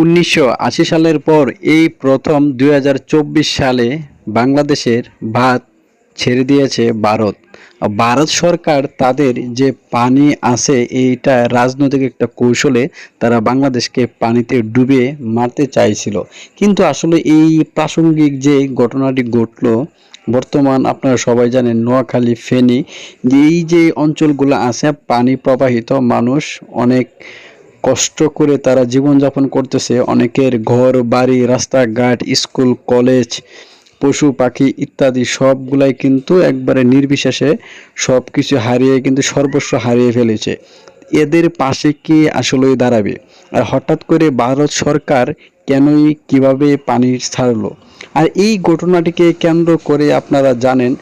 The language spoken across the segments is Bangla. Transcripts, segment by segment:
উনিশশো আশি সালের পর এই প্রথম দুই হাজার চব্বিশ সালে বাংলাদেশের ভাত ছেড়ে দিয়েছে ভারত। ভারত সরকার তাদের যে পানি আছে, এইটা রাজনৈতিক একটা কৌশলে তারা বাংলাদেশকে পানিতে ডুবে মারতে চাইছিল। কিন্তু আসলে এই প্রাসঙ্গিক যে ঘটনাটি ঘটলো, বর্তমান আপনারা সবাই জানেন নোয়াখালী, ফেনী, এই যে অঞ্চলগুলো আছে, পানি প্রবাহিত মানুষ অনেক কষ্ট করে তারা জীবনযাপন করতেছে। অনেকের ঘর, বাড়ি, রাস্তাঘাট, স্কুল, কলেজ, পশু, পাখি ইত্যাদি সবগুলাই কিন্তু একবারে নির্বিশেষে সব কিছু হারিয়ে কিন্তু সর্বস্ব হারিয়ে ফেলেছে। এদের পাশে কি আসলেই দাঁড়াবে? আর হঠাৎ করে ভারত সরকার কেনই, কীভাবে পানি ছাড়লো? আর এই ঘটনাটিকে কেন্দ্র করে আপনারা জানেন,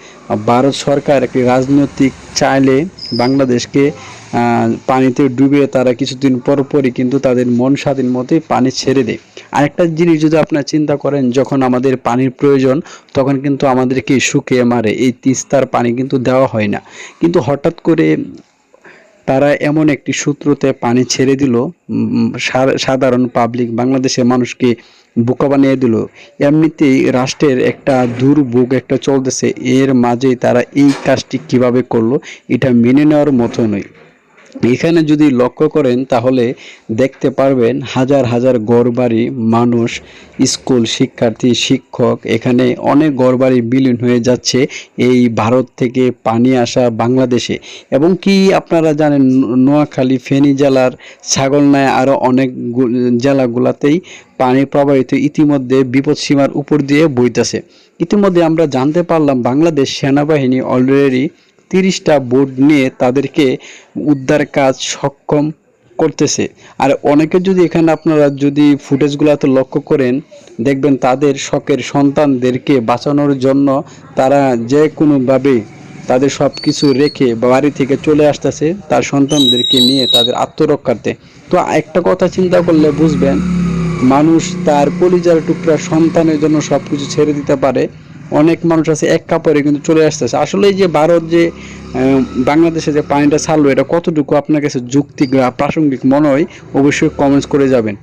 ভারত সরকার একটি রাজনৈতিক চাইলে বাংলাদেশকে পানিতে ডুবে তারা কিছুদিন পর পরই কিন্তু তাদের মন স্বাধীন মতোই পানি ছেড়ে দেয়। আরেকটা জিনিস যদি আপনারা চিন্তা করেন, যখন আমাদের পানির প্রয়োজন, তখন কিন্তু আমাদেরকে শুকিয়ে মারে। এই তিস্তার পানি কিন্তু দেওয়া হয় না। কিন্তু হঠাৎ করে তারা এমন একটি সূত্রতে পানি ছেড়ে দিল সাধারণ পাবলিক বাংলাদেশের মানুষকে বোকা বানিয়ে দিল। এমনিতেই রাষ্ট্রের একটা দুর্ভোগ একটা চলতেছে। এর মাঝে তারা এই কাজটি কীভাবে করল, এটা মেনে নেওয়ার মতো নয়। এখানে যদি লক্ষ্য করেন, তাহলে দেখতে পারবেন হাজার হাজার গড়বাড়ি মানুষ, স্কুল শিক্ষার্থী, শিক্ষক, এখানে অনেক গড়বাড়ি বিলীন হয়ে যাচ্ছে এই ভারত থেকে পানি আসা বাংলাদেশে। এবং কি আপনারা জানেন, নোয়াখালী, ফেনী জেলার ছাগলনায় আরও অনেক জেলাগুলাতেই পানি প্রবাহিত ইতিমধ্যে বিপদসীমার উপর দিয়ে বইতেছে। ইতিমধ্যে আমরা জানতে পারলাম, বাংলাদেশ সেনাবাহিনী অলরেডি তিরিশটা বোট নিয়ে তাদেরকে উদ্ধার কাজ সক্ষম করতেছে। আর অনেকে যদি এখানে আপনারা যদি ফুটেজগুলোতে লক্ষ্য করেন, দেখবেন তাদের শখের সন্তানদেরকে বাঁচানোর জন্য তারা যে কোনোভাবে তাদের সব কিছু রেখে বাড়ি থেকে চলে আসতেছে, তার সন্তানদেরকে নিয়ে তাদের আত্মরক্ষার্থে। তো একটা কথা চিন্তা করলে বুঝবেন, মানুষ তার কলিজার টুকরা সন্তানের জন্য সব কিছু ছেড়ে দিতে পারে। অনেক মানুষ আছে, এক কাপড়ে কিন্তু চলে আসতেছে। আসলে যে ভারত যে বাংলাদেশে যে পানিটা ছাড়লো, এটা কতটুকু আপনার কাছে যুক্তি বা প্রাসঙ্গিক মনে হয়, অবশ্যই কমেন্টস করে যাবেন।